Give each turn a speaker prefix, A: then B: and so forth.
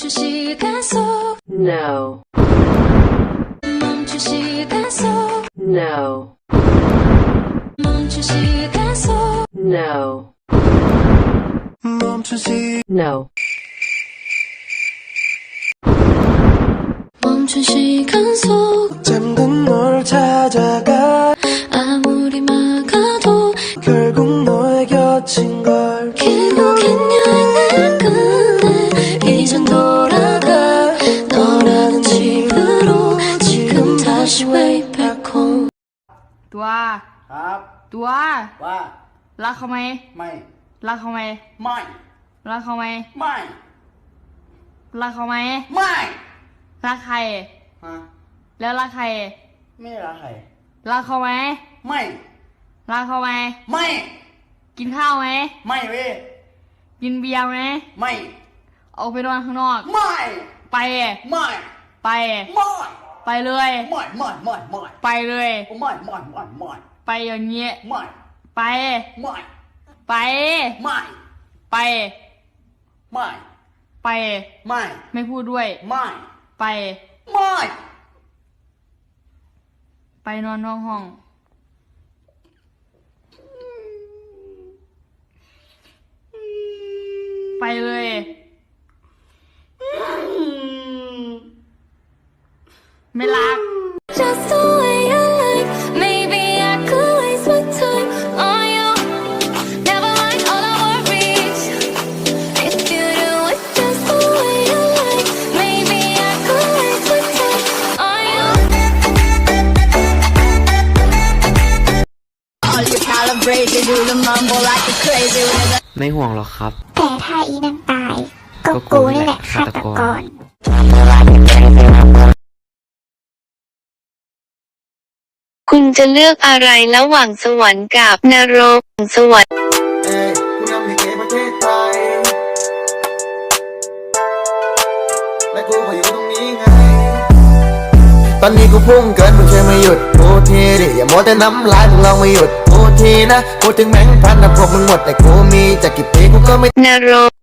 A: 멈춘 시간 속
B: No.
A: 멈춘 시간 속
B: No.
A: 멈춘 시간 속
B: No.
C: 멈춘 시
B: No.
A: 멈춘 시간 속
C: 잠든 널 찾아가
A: 아무리 막아도
C: 결국 너의 곁인
A: 걸여
D: ตัว
E: ครับ
D: ตัว
E: ว่า
D: รักเขาไหม
E: ไม่
D: รักเขาไหม
E: ไม่
D: รักเขาไหม
E: ไม่
D: รักเขาไหม
E: ไม่
D: รักใคร
E: ฮะ
D: แล้วรักใคร
E: ไม่รักใคร
D: รักเขาไหม
E: ไม่
D: รักเขาไหม
E: ไม่
D: กินข้าวไหม
E: ไม่เว้ย
D: กินเบียร์ไหม
E: ไม่
D: ออกไปนอนข้างนอก
E: ไม่
D: ไป
E: ไม่
D: ไป
E: ไม่
D: ไปเลย
E: ไม่ไม่ไม่ไม่
D: ไปเลย
E: ไม่ไม่ไม่ไม่
D: ไปอย่างเงี้ย
E: ไม่
D: ไป
E: ไม่
D: ไป
E: ไม่
D: ไป
E: ไม่
D: ไป
E: ไม่
D: ไม่พูดด้วย
E: ไม่
D: ไป
E: ไม่
D: ไปนอนนอกห้อง ไปเลย ไม่รัก
A: Just the way you like Maybe I could waste my time on you Never mind all our worries If you do it just the way you like Maybe I could waste my time on you
F: All you calibrate, they do the mumble like a crazy with
G: ไม่ห่วงหรอกครับ
H: แต่ถ้าอีนั่นตาย ก็
G: ก็กู
H: กูนี่แหละ
G: นี่แหละ
H: ฆาต
G: ฆาต
H: ก
G: ก
H: ร
I: คุณจะเลือกอะไรระหว่างสวรรค์กับนรกสวรรค์
C: เอ้ยผู้นำให้เกประเทศไทยและกูก็อยู่ตรงนี้ไงตอนนี้กูพุ่งเกินมึงช่วยไม่หยุดกูทีดิอย่ามัวแต่น้ำลายมึงลองไม่หยุดกูทีนะพูดถึงแบงค์พันนะพวกมึงหมดแต่กูมีจะกี่ปีกูก็ไม่
I: นรก